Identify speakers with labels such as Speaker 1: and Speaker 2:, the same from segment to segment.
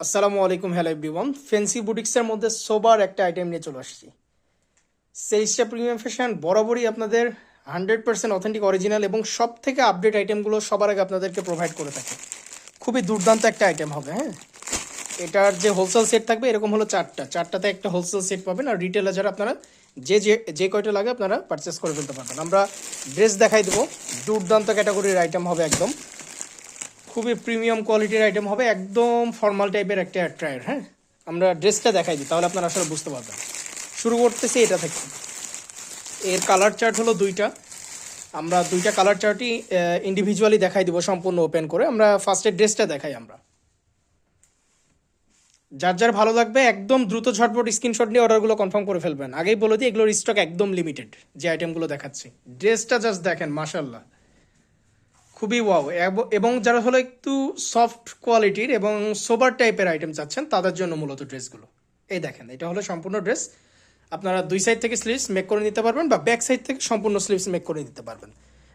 Speaker 1: আসসালামু আলাইকুম, hello everyone. Fancy বুটিক্সের মধ্যে সোবার একটা আইটেম নিয়ে চলে আসছি। সেইসটা প্রিমিয়াম ফ্যাশন বরাবরই আপনাদের হান্ড্রেড পার্সেন্ট অথেন্টিক অরিজিনাল এবং সব থেকে আপডেট আইটেমগুলো সবার আগে আপনাদেরকে প্রোভাইড করে থাকে। খুবই দুর্দান্ত একটা আইটেম হবে হ্যাঁ? এটার যে হোলসেল সেট থাকবে, এরকম হলো চারটা। চারটাতে একটা হোলসেল সেট পাবেন আর রিটেলে যারা আপনারা, যে যে যে কয়টা লাগে আপনারা পারচেস করে ফেলতে পারবেন। আমরা ড্রেস দেখাই দেবো। দুর্দান্ত ক্যাটাগরির আইটেম হবে একদম। খুবই প্রিমিয়াম কোয়ালিটির আইটেম হবে, একদম ফর্মাল টাইপের একটা অ্যাট্রায়ার হ্যাঁ? আমরা ড্রেসটা দেখাই দিই, তাহলে আপনারা আসলে বুঝতে পারবেন। শুরু করতেছি এটা থেকে। এর কালার চার্ট হলো দুইটা। আমরা দুইটা কালার চার্টই ইন্ডিভিজুয়ালি দেখাই দিব, সম্পূর্ণ ওপেন করে। আমরা ফার্স্টে ড্রেসটা দেখাই আমরা। যার যার ভালো লাগবে, একদম দ্রুত ঝটপট স্ক্রিনশট নিয়ে অর্ডারগুলো কনফার্ম করে ফেলবেন। আগেই বলে দিই, এগুলোর স্টক একদম লিমিটেড যে আইটেমগুলো দেখাচ্ছি। ড্রেসটা জাস্ট দেখেন মাশাল্লাহ খুবই ওয়াও এবং যারা হলো একটু সফট কোয়ালিটির এবং সোবার টাইপের আইটেম চাচ্ছেন, তাদের জন্য মূলত ড্রেসগুলো। এই দেখেন, এটা হলো সম্পূর্ণ ড্রেস। আপনারা দুই সাইড থেকে স্লিভস মেক করে নিতে পারবেন বা ব্যাক সাইড থেকে সম্পূর্ণ স্লিভস মেক করে নিতে পারবেন।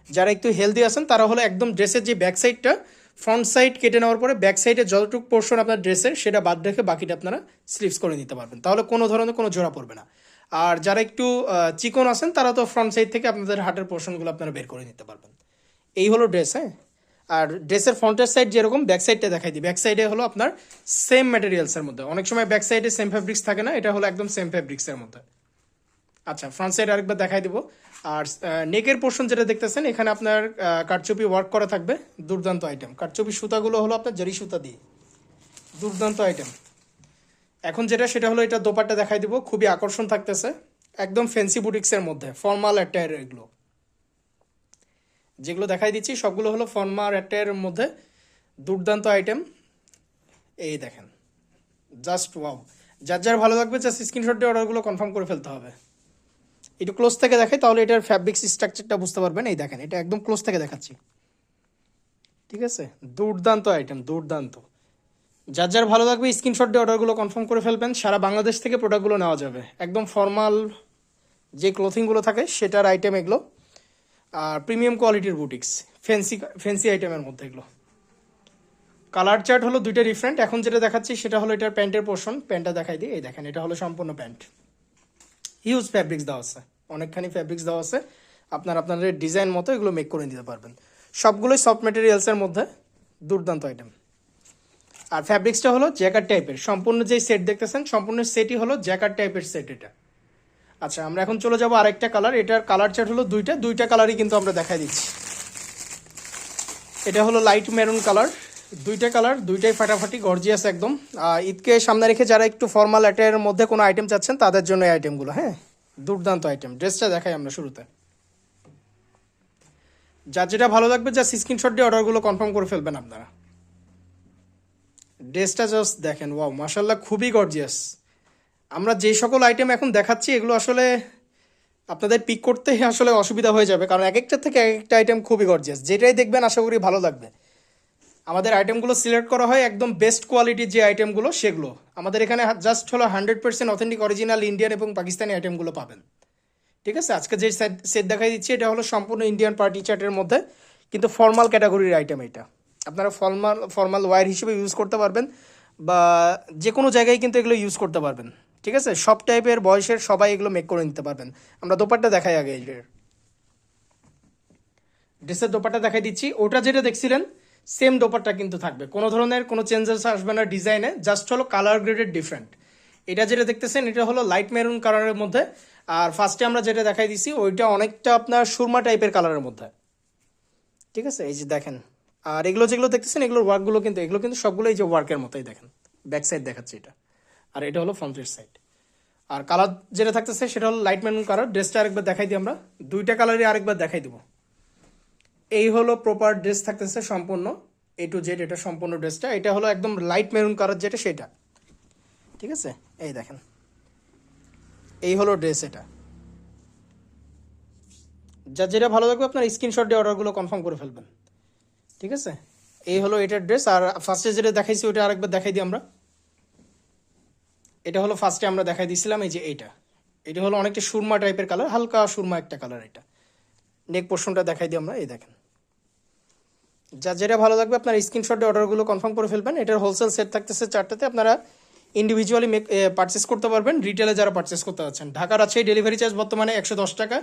Speaker 1: যারা একটু হেলদি আছেন, তারা হলো একদম ড্রেসের যে ব্যাক সাইডটা ফ্রন্ট সাইড কেটে নেওয়ার পরে ব্যাক সাইডে যতটুকু পোর্শন আপনার ড্রেসের সেটা বাদ রেখে বাকিটা আপনারা স্লিভস করে নিতে পারবেন। তাহলে কোনো ধরনের কোনো জোড়া পড়বে না। আর যারা একটু চিকন আছেন, তারা তো ফ্রন্ট সাইড থেকে আপনাদের হার্টের পোর্শনগুলো আপনারা বের করে নিতে পারবেন। এই হলো ড্রেস হ্যাঁ? আর ড্রেসের ফ্রন্টের সাইড যেরকম ব্যাক সাইডটা দেখাই দিই। ব্যাক সাইডে হলো আপনার সেম ম্যাটেরিয়ালসের মধ্যে। অনেক সময় ব্যাক সাইডে সেম ফ্যাব্রিক্স থাকে না, এটা হলো একদম সেম ফ্যাব্রিক্সের মধ্যে। আচ্ছা ফ্রন্ট সাইড আরেকবার দেখাই দিব। আর নেকের পোর্শন যেটা দেখতেছেন, এখানে আপনার কাটচুপি ওয়ার্ক করা থাকবে, দুর্দান্ত আইটেম কাটচুপি সুতাগুলো হলো আপনার জারি সুতা দিয়ে। দুর্দান্ত আইটেম এখন যেটা, সেটা হলো এটা দোপাট্টা দেখাই দিব। খুবই আকর্ষণ থাকতেছে। একদম ফ্যান্সি বুটিক্সের মধ্যে ফর্মাল অ্যাটায়ার এগুলো। যেগুলো দেখাই দিচ্ছি, সবগুলো হলো ফর্মা আর অ্যাটায়ারের মধ্যে দুর্দান্ত আইটেম এই দেখেন জাস্ট ওয়াও যার যার ভালো লাগবে জাস্ট স্ক্রিনশট দিয়ে অর্ডারগুলো কনফার্ম করে ফেলতে হবে। একটু ক্লোজ থেকে দেখাই, তাহলে এটার ফ্যাব্রিক্স স্ট্রাকচারটা বুঝতে পারবেন। এই দেখেন, এটা একদম ক্লোজ থেকে দেখাচ্ছি। ঠিক আছে? দুর্দান্ত আইটেম দুর্দান্ত। যার যার ভালো লাগবে স্ক্রিনশট দিয়ে অর্ডারগুলো কনফার্ম করে ফেলবেন। সারা বাংলাদেশ থেকে প্রোডাক্টগুলো নেওয়া যাবে। একদম ফর্মাল যে ক্লোথিংগুলো থাকে, সেটার আইটেম এগুলো আর প্রিমিয়াম কোয়ালিটির বুটিক্স। ফ্যান্সি ফ্যান্সি আইটেমের মধ্যে এগুলো। কালার চার্ট হলো দুইটা ডিফারেন্ট এখন যেটা দেখাচ্ছি সেটা হলো এটার প্যান্টের পোর্শন প্যান্টটা দেখাই দিই। এই দেখেন, এটা হলো সম্পূর্ণ প্যান্ট। হিউজ ফ্যাব্রিক্স দেওয়া আছে। অনেকখানি ফ্যাব্রিক্স দেওয়া আছে। আপনার আপনাদের ডিজাইন মতো এগুলো মেক করে দিতে পারবেন। সবগুলোই সফট মেটেরিয়ালসের মধ্যে দুর্দান্ত আইটেম আর ফ্যাব্রিক্সটা হলো জ্যাকার টাইপের সম্পূর্ণ যে সেট দেখতেছেন, সম্পূর্ণ সেটই হলো জ্যাকার টাইপের সেট এটা। আচ্ছা আমরা এখন চলে যাব আরেকটা কালার এটার কালার চার্ট হলো দুইটা। দুইটা কালারই কিন্তু আমরা দেখাই দিচ্ছি। এটা হলো লাইট মেরুন কালার দুইটা কালার দুইটাই ফাটাফাটি গর্জিয়াস একদম। ঈদকে সামনে রেখে যারা একটু ফর্মাল অ্যাটের মধ্যে কোনো আইটেম চাচ্ছেন, তাদের জন্য এই আইটেমগুলো হ্যাঁ? দুর্দান্ত আইটেম ড্রেসটা দেখাই আমরা শুরুতে। যার যেটা ভালো লাগবে যা স্ক্রিনশট দিয়ে অর্ডারগুলো কনফার্ম করে ফেলবেন আপনারা। ড্রেসটা জাস্ট দেখেন ওয়াও মাসাল্লাহ খুবই গর্জিয়াস আমরা যে সকল আইটেম এখন দেখাচ্ছি, এগুলো আসলে আপনাদের পিক করতে আসলে অসুবিধা হয়ে যাবে। কারণ এক একটা থেকে এক একটা আইটেম খুবই গর্জিয়াস যেটাই দেখবেন, আশা করি ভালো লাগবে। আমাদের আইটেমগুলো সিলেক্ট করা হয় একদম বেস্ট কোয়ালিটির যে আইটেমগুলো সেগুলো। আমাদের এখানে জাস্ট হলো hundred percent authentic original Indian এবং পাকিস্তানি আইটেমগুলো পাবেন। ঠিক আছে? আজকে যে সেট দেখাই দিচ্ছি, এটা হলো সম্পূর্ণ ইন্ডিয়ান পার্টি চার্টের মধ্যে, কিন্তু ফর্মাল ক্যাটাগরির আইটেম এটা। আপনারা ফর্মাল ফর্মাল ওয়্যার হিসেবে ইউজ করতে পারবেন বা যে কোনো জায়গায় কিন্তু এগুলো ইউজ করতে পারবেন। ঠিক আছে? সব টাইপের বয়সের সবাই এগুলো মেক করে নিতে পারবেন। আমরা দোপাট্টা দেখাই আগে এর ড্রেসের দোপাট্টা দেখাই দিচ্ছি। ওটা যেটা দেখছিলেন সেম দোপাট্টা কিন্তু থাকবে। কোনো ধরনের কোনো চেঞ্জেস আসবে না ডিজাইনে জাস্ট হলো কালার গ্রেডেড ডিফারেন্ট এটা যেটা দেখতেছেন, এটা হলো লাইট মেরুন কালারের মধ্যে। আর ফার্স্টে আমরা যেটা দেখাই দিছি ওইটা অনেকটা আপনার সুরমা টাইপের কালারের মধ্যে। ঠিক আছে? এই যে দেখেন। আর এগুলো যেগুলো দেখতেছেন, এগুলোর ওয়ার্কগুলো কিন্তু, এগুলো কিন্তু সবগুলো এই যে ওয়ার্কের মতোই দেখেন। ব্যাক সাইড দেখাচ্ছে এটা। আর এটা হলো ফ্রন্টের সাইড আর কালার যেটা থাকতেছে সেটা হলো লাইট মেরুন কালার ড্রেসটা আরেকবার দেখাই দিই আমরা। দুইটা কালারই আরেকবার দেখাই দিব। এই হলো প্রপার ড্রেস থাকতেছে সম্পূর্ণ এ টু জেড এটা সম্পূর্ণ ড্রেসটা এটা হলো একদম লাইট মেরুন কালার যেটা, সেটা। ঠিক আছে? এই দেখেন। এই হলো ড্রেস এটা। যা যেটা ভালো লাগবে আপনার স্ক্রিনশট দিয়ে অর্ডারগুলো কনফার্ম করে ফেলবেন। ঠিক আছে? এই হলো এটার ড্রেস আর ফার্স্টে যেটা দেখাইছি ওটা আরেকবার দেখাই দিই আমরা। এটা হলো ফার্স্টে আমরা দেখাই দিয়েছিলাম এই যে এইটা। এটা হলো অনেকটা সুরমা টাইপের কালার হালকা সুরমা একটা কালার এটা। নেক পোর্শনটা দেখাই দিই আমরা, এই দেখেন। যা যেটা ভালো লাগবে, আপনার স্ক্রিনশটে অর্ডারগুলো কনফার্ম করে ফেলবেন। এটার হোলসেল সেট থাকতেছে চারটাতে, আপনারা ইন্ডিভিজুয়ালি মেক পারচেস করতে পারবেন। রিটেলে যারা পারচেস করতে যাচ্ছেন, ঢাকার আছে ডেলিভারি চার্জ বর্তমানে একশো দশ টাকা,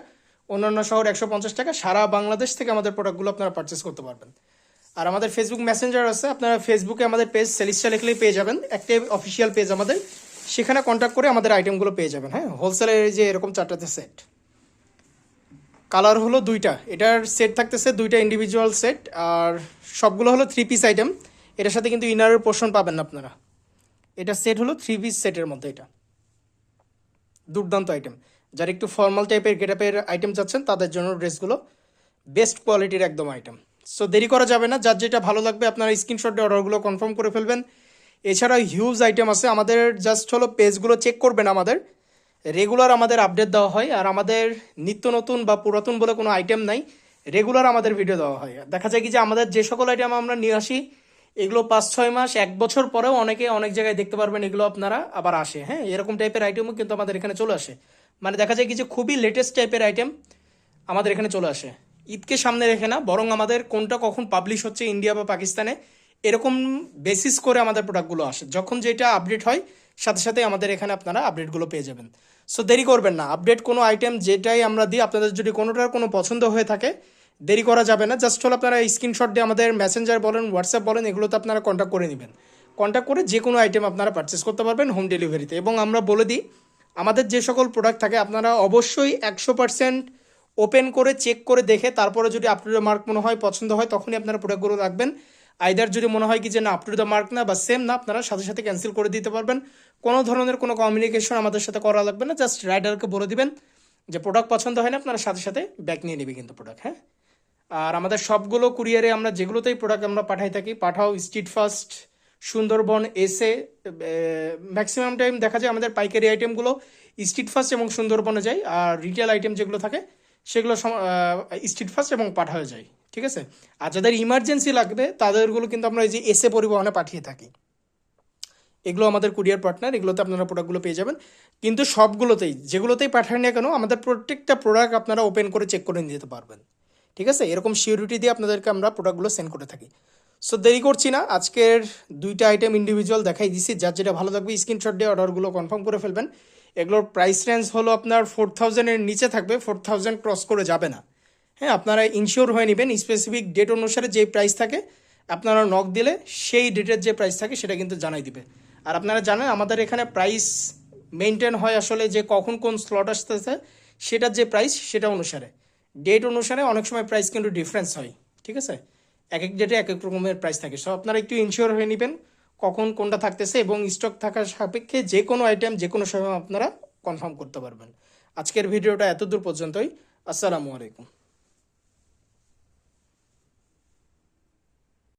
Speaker 1: অন্যান্য শহর একশো পঞ্চাশ টাকা। সারা বাংলাদেশ থেকে আমাদের প্রোডাক্টগুলো আপনারা পারচেস করতে পারবেন। আর আমাদের ফেসবুক মেসেঞ্জার আছে, আপনারা ফেসবুকে আমাদের পেজ সেলিস্টা লিখলেই পেয়ে যাবেন। একটাই অফিসিয়াল পেজ আমাদের। সেখানে কন্ট্যাক্ট করে আমাদের আইটেমগুলো পেয়ে যাবেন হ্যাঁ? হোলসেলের যে এরকম চারটাতে সেট কালার হলো দুইটা। এটার সেট থাকতেছে দুইটা ইন্ডিভিজুয়াল সেট আর সবগুলো হলো থ্রি পিস আইটেম এটার সাথে কিন্তু ইনারের পোর্শন পাবেন না আপনারা। এটা সেট হলো থ্রি পিস সেটের মধ্যে এটা। দুর্দান্ত আইটেম যারা একটু ফর্মাল টাইপের গেটআপের আইটেম চাচ্ছেন, তাদের জন্য ড্রেসগুলো বেস্ট কোয়ালিটির একদম আইটেম সো দেরি করা যাবে না। যার যেটা ভালো লাগবে, আপনারা স্ক্রিনশটে অর্ডারগুলো কনফার্ম করে ফেলবেন। এছাড়া হিউজ আইটেম আছে। আমাদের জাস্ট হলো পেজগুলো চেক করবেন আমাদের। রেগুলার আমাদের আপডেট দেওয়া হয়। আর আমাদের নিত্য নতুন বা পুরাতন বলে কোনো আইটেম নাই। রেগুলার আমাদের ভিডিও দেওয়া হয়। দেখা যায় কি যে আমাদের যে সকল আইটেম আমরা নিয়ে আসি, এগুলো পাঁচ, ছয় মাস, এক বছর পরেও অনেকে অনেক জায়গায় দেখতে পারবেন এগুলো আপনারা আবার আসে। হ্যাঁ এরকম টাইপের আইটেমও কিন্তু আমাদের এখানে চলে আসে। মানে দেখা যায় কি যে খুবই লেটেস্ট টাইপের আইটেম আমাদের এখানে চলে আসে। ঈদকে সামনে রেখে না, বরং আমাদের কোনটা কখন পাবলিশ হচ্ছে ইন্ডিয়া বা পাকিস্তানে এরকম বেসিস করে আমাদের প্রোডাক্টগুলো আসে। যখন যেটা আপডেট হয়, সাথে সাথে আমাদের এখানে আপনারা আপডেটগুলো পেয়ে যাবেন। সো দেরি করবেন না। আপডেট কোনো আইটেম যেটাই আমরা দিই, আপনাদের যদি কোনোটার কোনো পছন্দ হয়ে থাকে, দেরি করা যাবে না। জাস্ট হলো আপনারা স্ক্রিনশট দিয়ে আমাদের মেসেঞ্জার বলেন হোয়াটসঅ্যাপ বলেন, এগুলোতে আপনারা কন্ট্যাক্ট করে নেবেন। কন্ট্যাক্ট করে যে কোনো আইটেম আপনারা পারচেস করতে পারবেন হোম ডেলিভারিতে এবং আমরা বলে দিই, আমাদের যে সকল প্রোডাক্ট থাকে, আপনারা অবশ্যই একশো পার্সেন্ট ওপেন করে চেক করে দেখে, তারপরে যদি আপ টু দ্য মার্ক মনে হয়, পছন্দ হয়, তখনই আপনারা প্রোডাক্টগুলো রাখবেন। আইদার যদি মনে হয় কি যে না আপ টু দ্য মার্ক না বা সেম না, আপনারা সাথে সাথে ক্যান্সেল করে দিতে পারবেন। কোনো ধরনের কোনো কমিউনিকেশন আমাদের সাথে করা লাগবে না জাস্ট রাইডারকে বলে দিবেন যে প্রোডাক্ট পছন্দ হয় না, আপনারা সাথে সাথে ব্যাক নিয়ে নেবে কিন্তু প্রোডাক্ট হ্যাঁ? আর আমাদের সবগুলো কুরিয়ারে আমরা যেগুলোতেই প্রোডাক্ট আমরা পাঠাই থাকি, পাঠাও স্ট্রিট ফাস্ট সুন্দরবন এসে ম্যাক্সিমাম টাইম দেখা যায় আমাদের পাইকারি আইটেমগুলো স্ট্রিট ফাস্ট এবং সুন্দরবনে যায়, আর রিটেল আইটেম যেগুলো থাকে সেগুলো স্ট্রিট ফাস্ট এবং পাঠানো যায়, ঠিক আছে? আর যাদের ইমার্জেন্সি লাগবে, তাদেরগুলো কিন্তু আমরা এই যে এসে পরিবহনে পাঠিয়ে থাকি। এগুলো আমাদের কুরিয়ার পার্টনার এগুলোতে আপনারা প্রোডাক্টগুলো পেয়ে যাবেন। কিন্তু সবগুলোতেই, যেগুলোতেই পাঠান না কেন, আমাদের প্রত্যেকটা প্রোডাক্ট আপনারা ওপেন করে চেক করে নিতে পারবেন। ঠিক আছে? এরকম সিউরিটি দিয়ে আপনাদেরকে আমরা প্রোডাক্টগুলো সেন্ড করে থাকি। সো দেরি করছি না। আজকের দুইটা আইটেম ইন্ডিভিজুয়াল দেখাই দিছি। যার যেটা ভালো থাকবে স্ক্রিনশট দিয়ে অর্ডারগুলো কনফার্ম করে ফেলবেন। এগুলোর প্রাইস রেঞ্জ হলো আপনার ফোর থাউজেন্ডের নিচে থাকবে ফোর থাউজেন্ড ক্রস করে যাবে না। হ্যাঁ আপনারা ইনশিওর হয়ে নেবেন স্পেসিফিক ডেট অনুসারে যে প্রাইস থাকে, আপনারা নক দিলে সেই ডেটের যে প্রাইস থাকে সেটা কিন্তু জানাই দিবে। আর আপনারা জানেন আমাদের এখানে প্রাইস মেনটেন হয় আসলে যে কখন কোন স্লট আসতেছে, সেটার যে প্রাইস সেটা অনুসারে। ডেট অনুসারে অনেক সময় প্রাইস কিন্তু ডিফারেন্স হয়, ঠিক আছে? এক এক ডেটে এক এক রকমের প্রাইস থাকে। সো আপনারা একটু ইনশিওর হয়ে নেবেন। কখন কোনটা থাকতেছে এবং স্টক থাকার সাপেক্ষে যে কোনো আইটেম যে কোনো সময় আপনারা কনফার্ম করতে পারবেন। আজকের ভিডিওটা এতদূর পর্যন্তই। আসসালামু আলাইকুম।